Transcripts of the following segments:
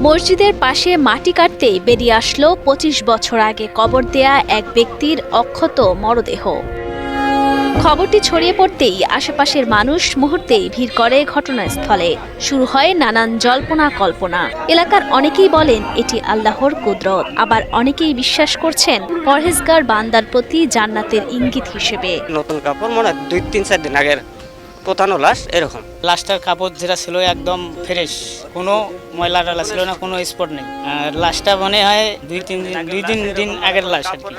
মসজিদের পাশে মাটি কাটতেই বেরিয়ে আসলো পঁচিশ বছর আগে কবর দেয়া এক ব্যক্তির অক্ষত মরদেহ। খবরটি ছড়িয়ে পড়তেই আশেপাশের মানুষ মুহূর্তেই ভিড় করে ঘটনাস্থলে। শুরু হয় নানান জল্পনা কল্পনা। এলাকার অনেকেই বলেন, এটি আল্লাহর কুদরত। আবার অনেকেই বিশ্বাস করছেন, পরহেজগার বান্দার প্রতি জান্নাতের ইঙ্গিত হিসেবে। নতুন কাপড় মনে দুই তিন চার দিন আগের। পোতানো লাশ? এরকম। লাশটার কাপড় যেটা ছিল একদম ফ্রেশ কোনো ময়লা টলা ছিল না কোনো স্পট নেই। আর লাশটা মনে হয় দুই তিন দিন দুই তিন দিন আগের লাশ আর কি।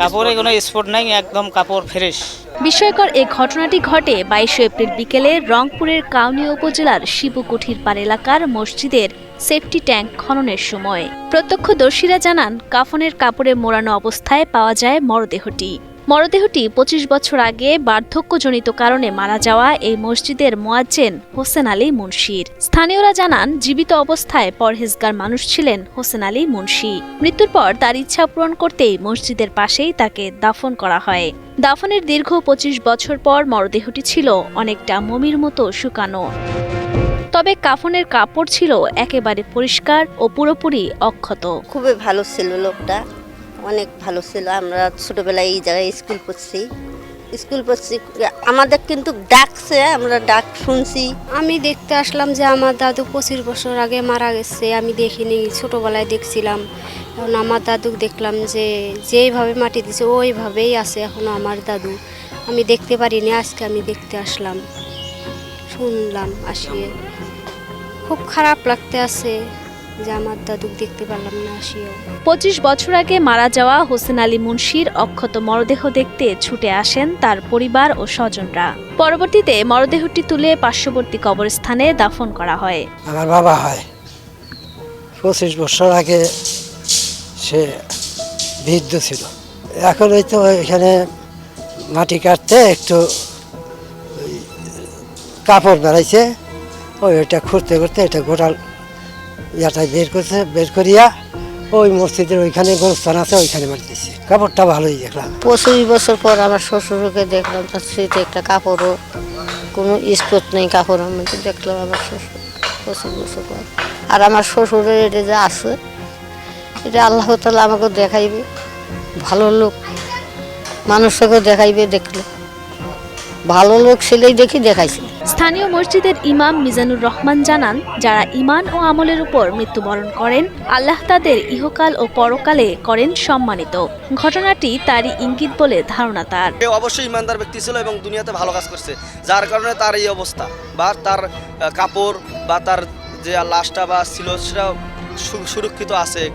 কাপড়ে কোনো স্পট নাই একদম কাপড় ফ্রেশ বিস্ময়কর এই ঘটনাটি ঘটে বাইশে এপ্রিল বিকেলে রংপুরের কাউনিয়া উপজেলার শিবকুঠির পার এলাকার মসজিদের সেফটি ট্যাঙ্ক খননের সময়। প্রত্যক্ষদর্শীরা জানান কাফনের কাপড়ে মোড়ানো অবস্থায় পাওয়া যায় মরদেহটি। মরদেহটি পঁচিশ বছর আগে বার্ধক্যজনিত কারণে মারা যাওয়া এই মসজিদের মোয়াজ্জেন হোসেন আলী মুন্সির। স্থানীয়রা জানান, জীবিত অবস্থায় পরহেজগার মানুষ ছিলেন হোসেন আলী মুন্সি। মৃত্যুর পর তার ইচ্ছা পূরণ করতেই মসজিদের পাশেই তাকে দাফন করা হয়। দাফনের দীর্ঘ পঁচিশ বছর পর মরদেহটি ছিল অনেকটা মমির মতো শুকানো। তবে কাফনের কাপড় ছিল একেবারে পরিষ্কার ও পুরোপুরি অক্ষত। খুবই ভালো ছিল লোকটা। অনেক ভালো ছিল। আমরা ছোটবেলায় এই জায়গায় স্কুল পড়ছি। স্কুল পড়ছি, আমাদের কিন্তু ডাকছে, আমরা ডাক শুনছি। আমি দেখতে আসলাম যে আমার দাদু পঁচিশ বছর আগে মারা গেছে, আমি দেখিনি, ছোটোবেলায় দেখছিলাম। এখন আমার দাদু দেখলাম যে যেইভাবে মাটি দিছে, ওইভাবেই আছে এখনও আমার দাদু। আমি দেখতে পারিনি, আজকে আমি দেখতে আসলাম। শুনলাম, আসিয়ে। খুব খারাপ লাগতে আছে। যে আমার দাদুক দেখতে পারলাম না পঁচিশ বছর আগে মারা যাওয়া হোসেন আলী মুন্সির অক্ষত মরদেহ দেখতে ছুটে আসেন তার পরিবার ও স্বজনরা। পরবর্তীতে মরদেহটি তুলে পার্শ্ববর্তী কবরস্থানে দাফন করা হয়। আমার বাবা হয়। পঁচিশ বছর আগে সে বৃদ্ধ ছিল। এখন ওই তো এখানে মাটি কাটতে একটু কাপড় বেড়াইছে। ওই ওইটা খুঁড়তে করতে এটা গোটাল ইয়াটা বের করছে, বের করিয়া ওই মসজিদের ওইখানে গোরস্থান আছে, ওইখানে মারি দিচ্ছে কাপড়টা ভালোই দেখলাম। পঁচিশ বছর পর আমার শ্বশুরকে দেখলাম, তার স্মৃতি একটা কাপড়ও। কোনো স্পট নেই কাপড়ের মধ্যে দেখলাম আমার শ্বশুর পঁচিশ বছর পর। আর আমার শ্বশুরের এটা যে আছে, এটা আল্লাহ তালা আমাকে দেখাইবে। ভালো লোক মানুষকে দেখাইবে, দেখলে। ভালো লোক ছেলেই দেখি দেখাইছে। স্থানীয় মসজিদের ইমাম মিজানুর রহমান জানান যারা ইমান ও আমলের উপর মৃত্যুবরণ করেন আল্লাহ তাদের ইহকাল ও পরকালে করেন সম্মানিত। ঘটনাটি তারই ইঙ্গিত বলে ধারণা তার। সে অবশ্যই ইমানদার ব্যক্তি ছিল এবং দুনিয়াতে ভালো কাজ করছে যার কারণে তার এই অবস্থা বা তার কাপড় বা তার যে লাশটা বা ছিল সেটা সু- সুরক্ষিত আছে।